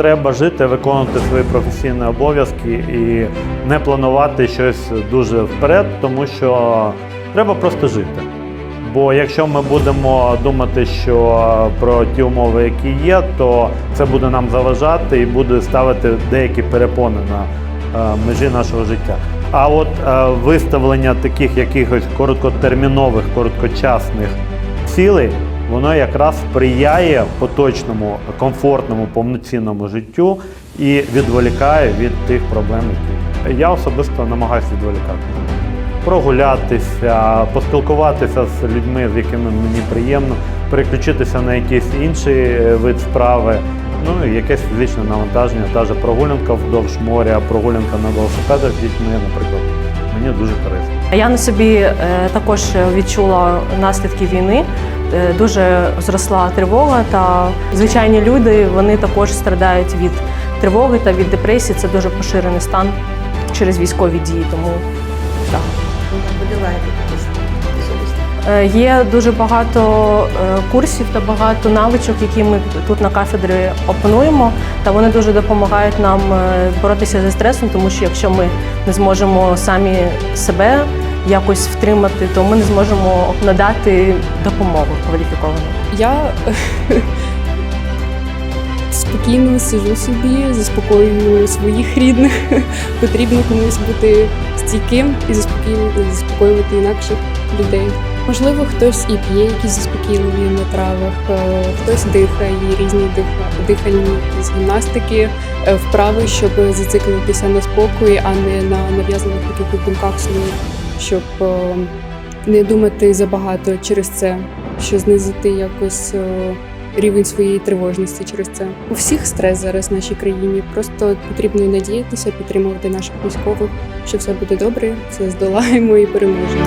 треба жити, виконувати свої професійні обов'язки і не планувати щось дуже вперед, тому що треба просто жити. Бо якщо ми будемо думати, що про ті умови, які є, то це буде нам заважати і буде ставити деякі перепони на е, межі нашого життя. А от е, виставлення таких якихось короткотермінових, короткочасних цілей, воно якраз сприяє поточному, комфортному, повноцінному життю і відволікає від тих проблем, які я особисто намагаюся відволікати. Прогулятися, поспілкуватися з людьми, з якими мені приємно, переключитися на якийсь інший е, вид справи. Ну і якесь фізичне навантаження, та прогулянка вздовж моря, прогулянка на велосипедах з дітьми, наприклад, мені дуже корисно. Я на собі е, також відчула наслідки війни. Е, Дуже зросла тривога, та звичайні люди вони також страдають від тривоги та від депресії. Це дуже поширений стан через військові дії. Тому так. Є дуже багато е, курсів та багато навичок, які ми тут на кафедрі опануємо, та вони дуже допомагають нам е, боротися зі стресом, тому що якщо ми не зможемо самі себе якось втримати, то ми не зможемо надати допомогу кваліфіковану. Я спокійно сижу собі, заспокоюю своїх рідних. Потрібно комусь бути стійким і заспокоювати інакших людей. Можливо, хтось і п'є якісь заспокійливі на травах, хтось дихає різні дих- дихальні гімнастики, е, вправи, щоб зациклитися на спокої, а не на нав'язаних якихось думках своїх, щоб е, не думати забагато через це, що знизити якось е, рівень своєї тривожності через це. У всіх стрес зараз в нашій країні. Просто потрібно надіятися, підтримувати наших військових, що все буде добре, це здолаємо і переможемо.